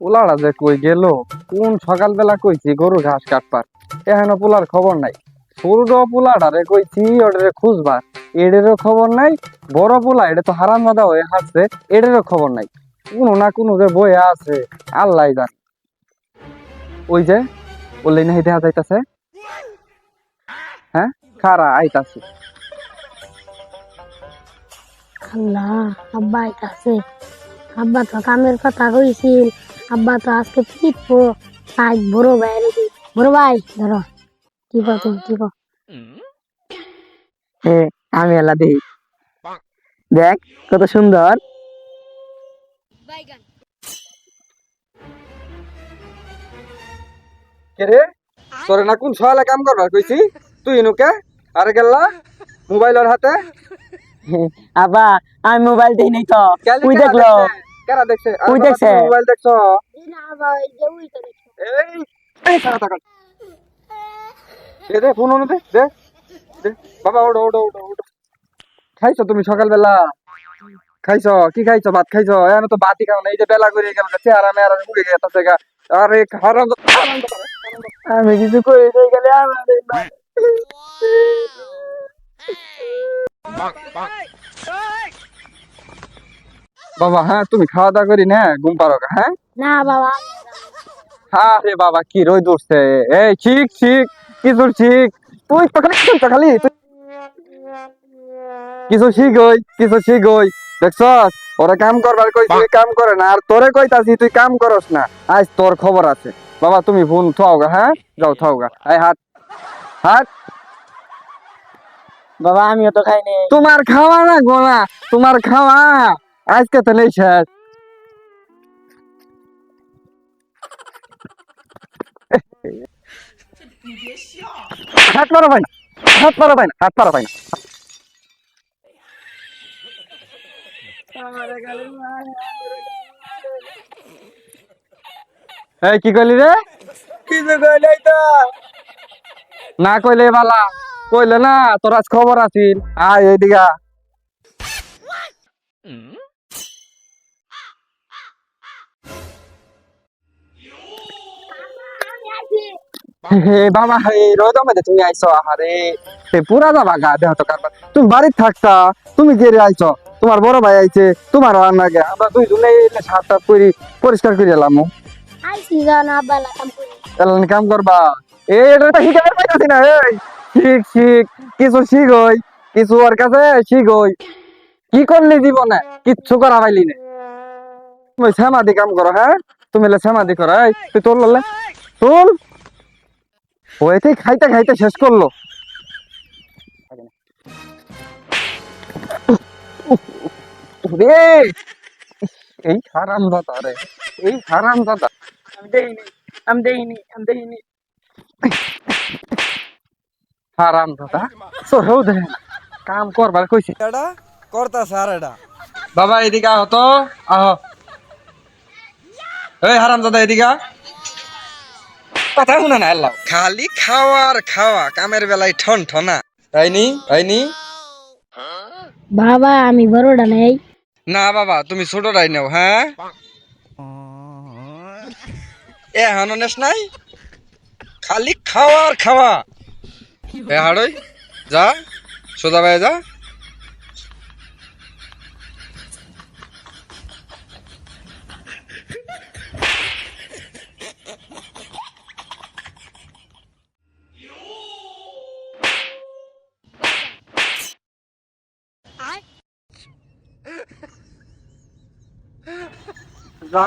পোলাটা যে কই গেল, কোন সকালবেলা কইছি গরু ঘাস কাটবার? এখনও পোলার খবর নাই। ছোট পোলাটারে কইছি, ওটারে খুঁজবার। এডেরও খবর নাই, বড় পোলা, এটা তো হারাম মাদা হয়ে হাসছে এডেরও খবর নাই। কোনো না কোনো যে বয়ে আছে, আল্লাহ জান। ওই যে, বললেই না দেখা যাইতাছে? হ্যাঁ খারা আইতাছে। আল্লাহ আব্বা আইতাছে। আব্বা তো কামের কথা কইছিল। আব্বা তো আজকে পিটবো আজ বড় ভাই রেডি বড় ভাই ধরো। কি টিপো তুমি টিপো হ্যাঁ আমি এলা দেই। দেখ কত সুন্দর। কে রে? তোরে না কোন সকালে কাম করবার কইছি? তুই নুকে আরে গেল্লা মোবাইলের হাতে? আবা আমি মোবাইল দেই নাই তো। তুই দেখল? কেরা দেখছে? তুই দেখছে? তুমি মোবাইল দেখছ? যে এই টাকা টাকা। দে দে ফোন অন দে দে দে। বাবা খাইছো তুমি সকালবেলা? খাইছো? কি খাইছো? ভাত খাইছো? এখন তো ভাতই খাও না। এই যে বেলা করে গেল চেহারা মেয়ারা মুখে গেছে গা। আরে হারাম করে, করে। আমি কিছু কই দেই গেলে আমার বাবা হ্যাঁ তুমি খাওয়া দাওয়া করি না ঘুম পারো হ্যাঁ? না বাবা। হ্যাঁ রে বাবা কি রোদ উঠছে। এই ঠিক ঠিক কিছু ঠিক তুই তো খালি তুই তো খালি তুই- কিছু শিখ ওই কিছু শিখ ওই? দেখছস? ওরা কাম করবার কই তুই কাম করে না আর তোরে কইতাছি তুই কাম করস না। আজ তোর খবর আছে। বাবা তুমি ফোন থাও গা হ্যাঁ? যাও থাও গা। এই হাত হাত বাবা আমিও তো খাই নাই তোমার খাওয়া না গোনা তোমার খাওয়া। আজকে তো নেই শেষ হাত মারো ভাই হাত মারো ভাই হাত মারো ভাই। এই কি কইলি রে? কিছু কই নাই তো। না কইলে বালা কইলে না তোর আজ খবর আছিল। আয় এইদিকা হে বাবা হে রোদ মধ্যে তুমি আইছো আহারে। তে পুরা যাবা গা দেহ তো কারবার। তুমি বাড়িতে থাকতা তুমি কে রে আইছো তোমার বড় ভাই আইছে তোমার আর না গে আমরা দুই জনে করি পরিষ্কার করে এলাম। আইছি কাম করি। কাম করবা। এই এটা তো শিখাবার পাইতাছি না এই। শিখ শিখ কিছু শিখ হই কিছু ওর কাছে শিখ হই কি করলি জীবনে? কিচ্ছু করা পাইলি না। তুমি সমাধি কাম করো হ্যাঁ? তুমি সমাধি করো এই। তুই তোর ললে। তোল ওইতে খাইতে খাইতে শেষ করল। রে এই হারাম দাদা রে এই হারাম দাদা। আমি দেইনি আমি দেইনি আমি দেইনি। হারাম দাদা কাম করবার কইছি। এটা করতাছে আর এটা বাবা এদিকে আহ তো আহ। এই হারাম দাদা এদিকে। কথা শুনে না আল্লাহ। খালি খাওয়ার খাওয়া কামের বেলায় ঠন ঠনা। আইনি আইনি বাবা আমি বড়টা নেই। না বাবা তুমি ছোটটাই নাও হ্যাঁ? এ হানো নেস নাই? খালি খাওয়ার খাওয়া। এ হাড়ই যা সোজা ভাই যা। যা